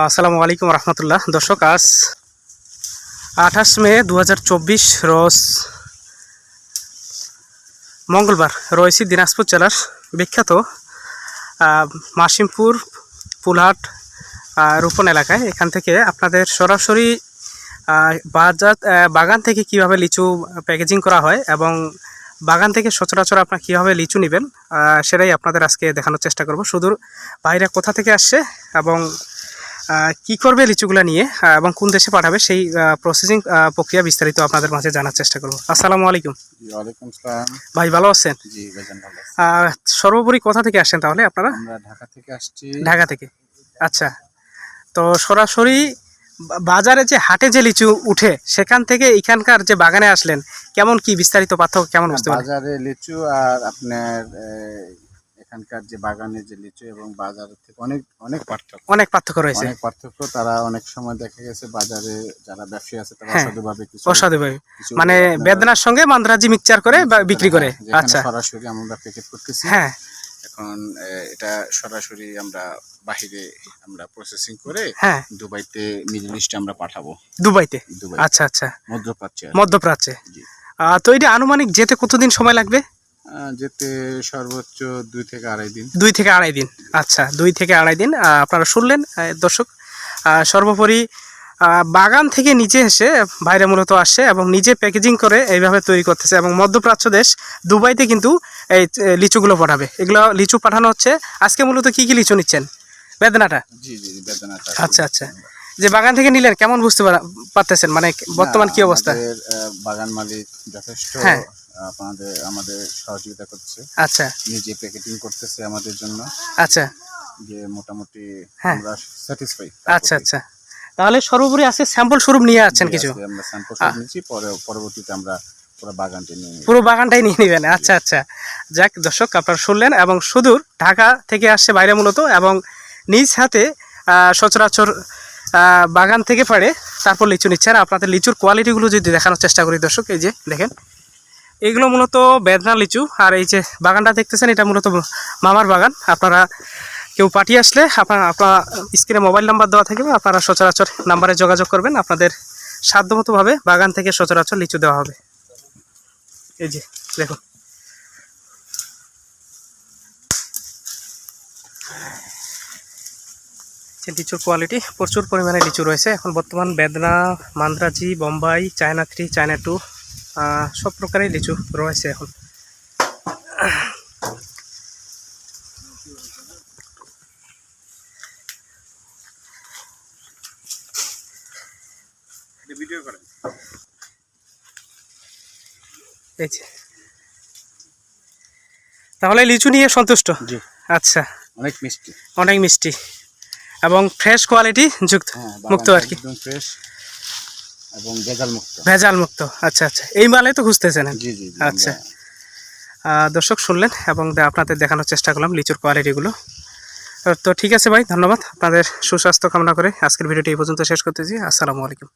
আসসালামু আলাইকুম রহমতুল্লাহ। দর্শক, আজ আঠাশ মে দু হাজার চব্বিশ রোজ মঙ্গলবার রয়েছি দিনাজপুর জেলার বিখ্যাত মাসিমপুর, পুলহাট রূপন এলাকায়। এখান থেকে আপনাদের সরাসরি বাজার বাগান থেকে কীভাবে লিচু প্যাকেজিং করা হয় এবং বাগান থেকে সচরাচর আপনার কীভাবে লিচু নেবেন সেটাই আপনাদের আজকে দেখানোর চেষ্টা করব। শুধু বাইরে কোথা থেকে আসছে এবং কি করবে লিচুগুলা নিয়ে এবং কোন দেশে পাঠাবে সেই প্রসেসিং প্রক্রিয়া বিস্তারিত আপনাদের মাঝে জানার চেষ্টা করব। আসসালামু আলাইকুম। ভাই ভালো আছেন? সর্বোপরি কোথা থেকে আসছেন তাহলে আপনারা? ঢাকা থেকে আসছি। ঢাকা থেকে। আচ্ছা। তো সরাসরি বাজারে যে হাটে যে লিচু উঠে সেখান থেকে এখানকার যে বাগানে আসলেন কেমন কি বিস্তারিত পার্থক্য কেমন বুঝতে বাজারে লিচু আর আপনার এখানকার যে বাগানে যে লিচু এবং বাজারের থেকে অনেক অনেক পার্থক্য। অনেক পার্থক্য রয়েছে। অনেক পার্থক্য। তারা অনেক সময় দেখা গেছে বাজারে যারা ব্যবসায়ী আছে তারা হ্যাঁ। অসাধুভাবে কিছু অসাধু ভাই মানে বেদনার সঙ্গে মান্দ্রাজি মিক্সচার করে বিক্রি করে। আচ্ছা। সরাসরি আমরা প্যাকেট করতেছি। হ্যাঁ। এখন এটা সরাসরি আমরা বাহিরে আমরা প্রসেসিং করে হ্যাঁ। দুবাইতে মিডল ইস্টে আমরা পাঠাবো। দুবাইতে? আচ্ছা আচ্ছা। মধ্যপ্রাচ্যে মধ্যপ্রাচ্যে। তো এটা আনুমানিক যেতে কতদিন সময় লাগবে? যেতে সর্বোচ্চ দুই থেকে আড়াই দিন। দুই থেকে আড়াই দিন। আচ্ছা দুই থেকে আড়াই দিন। আপনারা শুনলেন দর্শক সর্বোপরি বাগান থেকে নিচে এসে বাইরে মূলত আসে এবং নিজে প্যাকেজিং করে এইভাবে তৈরি করতেছে এবং মধ্যপ্রাচ্য দেশ দুবাইতে কিন্তু এই লিচুগুলো পাঠাবে। এগুলো লিচু পাঠানো হচ্ছে। আজকে মূলত কি কি লিচু নিচ্ছেন? বেদনাটা? জি জি বেদনাটা। আচ্ছা আচ্ছা। যে বাগান থেকে নিলেন কেমন বুঝতে পারা- পারতেছেন? মানে বর্তমান কি অবস্থা? বাগান মালিক যথেষ্ট হ্যাঁ। আপনাদের আমাদের সহযোগিতা করছে। আচ্ছা। নিজে প্যাকেটিং করতেছে আমাদের জন্য। আচ্ছা। যে মোটামুটি হ্যাঁ। আমরা স্যাটিসফাই আচ্ছা আচ্ছা। তাহলে সর্বোপরি আজকে স্যাম্পল স্বরূপ নিয়ে যাচ্ছেন কিছু? আমরা স্যাম্পল আহ। নিচ্ছি পরে পরবর্তীতে আমরা পুরো বাগানটি নিয়ে পুরো বাগানটাই নিয়ে নেবেন। আচ্ছা আচ্ছা। যাক দর্শক আপনারা শুনলেন এবং সুদূর ঢাকা থেকে আসছে বাইরে মূলত এবং নিজ হাতে সচরাচর বাগান থেকে পারে তারপর লিচু নিচ্ছেন। আপনাদের লিচুর কোয়ালিটিগুলো যদি দেখানোর চেষ্টা করি দর্শক এই যে দেখেন এগুলো মূলত বেদনা, লিচু। আর এই যে বাগানটা দেখতেছেন, এটা মূলত মামার বাগান। আপনারা কেউ পাঠিয়ে আসলে আপনারা আপনার স্ক্রিনে মোবাইল নাম্বার দেওয়া থাকবে, আপনারা সচরাচর নাম্বারে যোগাযোগ করবেন। আপনাদের সাধ্যমতোভাবে বাগান থেকে সচরাচর লিচু দেওয়া হবে। এই যে, দেখুন। লিচুর কোয়ালিটি প্রচুর পরিমাণে লিচু রয়েছে। এখন বর্তমান Bedana, Madraji, Bombai, China three China two সব প্রকারের লিচু রয়েছে এখন। তাহলে লিচু নিয়ে সন্তুষ্ট? জি। আচ্ছা। অনেক মিষ্টি। অনেক মিষ্টি। এবং ফ্রেশ কোয়ালিটি যুক্ত হ্যাঁ মুক্ত আর কি। ফ্রেশ এবং ভেজাল মুক্ত ভেজাল মুক্ত আচ্ছা আচ্ছা। এই মালে তো খুঁজতেছেন? জি জি জি, আচ্ছা। দর্শক শুনলেন এবং আপনাদের দেখানোর চেষ্টা করলাম লিচুর কোয়ালিটিগুলো তো ঠিক আছে ভাই ধন্যবাদ। আপনাদের সুস্বাস্থ্য কামনা করে আজকের ভিডিওটি এই পর্যন্ত শেষ করতেছি। আসসালামু আলাইকুম।